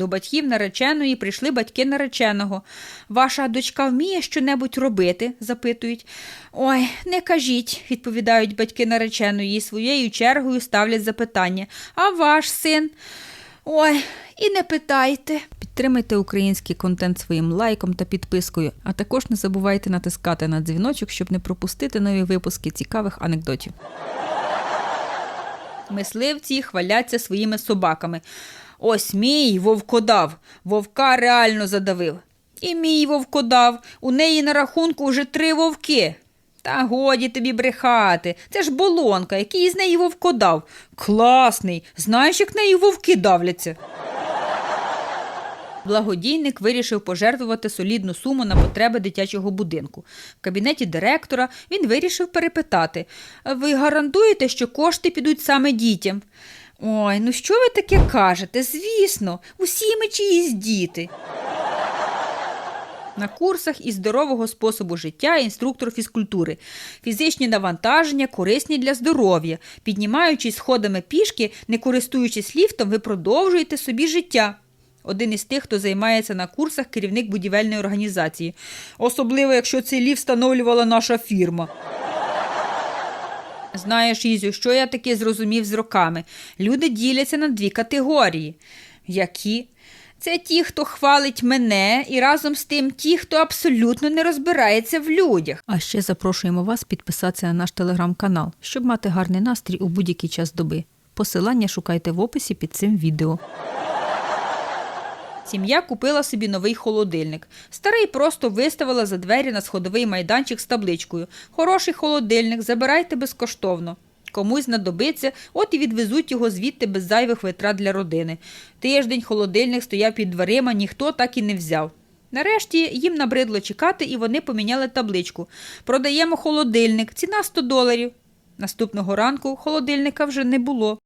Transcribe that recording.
До батьків нареченої прийшли батьки нареченого. Ваша дочка вміє щонебудь робити? запитують. Ой, не кажіть, відповідають батьки нареченої і своєю чергою ставлять запитання. А ваш син? Ой, і не питайте. Підтримайте український контент своїм лайком та підпискою, а також не забувайте натискати на дзвіночок, щоб не пропустити нові випуски цікавих анекдотів. Мисливці хваляться своїми собаками. Ось мій вовкодав, вовка реально задавив. І мій вовкодав, у неї на рахунку вже три вовки. Та годі тобі брехати. Це ж болонка, який із неї вовкодав. Класний. Знаєш, як нею вовки давляться. Благодійник вирішив пожертвувати солідну суму на потреби дитячого будинку. В кабінеті директора він вирішив перепитати: Ви гарантуєте, що кошти підуть саме дітям? Ой, ну що ви таке кажете? Звісно, усі ми чиїсь діти. На курсах із здорового способу життя інструктор фізкультури. Фізичні навантаження корисні для здоров'я. Піднімаючись сходами пішки, не користуючись ліфтом, ви продовжуєте собі життя. Один із тих, хто займається на курсах, керівник будівельної організації. Особливо, якщо цей ліфт встановлювала наша фірма. Знаєш, Ізю, що я таки зрозумів з роками? Люди діляться на дві категорії. Які? Це ті, хто хвалить мене, і разом з тим ті, хто абсолютно не розбирається в людях. А ще запрошуємо вас підписатися на наш телеграм-канал, щоб мати гарний настрій у будь-який час доби. Посилання шукайте в описі під цим відео. Сім'я купила собі новий холодильник. Старий просто виставила за двері на сходовий майданчик з табличкою Хороший холодильник, забирайте безкоштовно. Комусь знадобиться, от і відвезуть його звідти без зайвих витрат для родини. Тиждень холодильник стояв під дверима, ніхто так і не взяв. Нарешті їм набридло чекати, і вони поміняли табличку. Продаємо холодильник, ціна 100 доларів. Наступного ранку холодильника вже не було.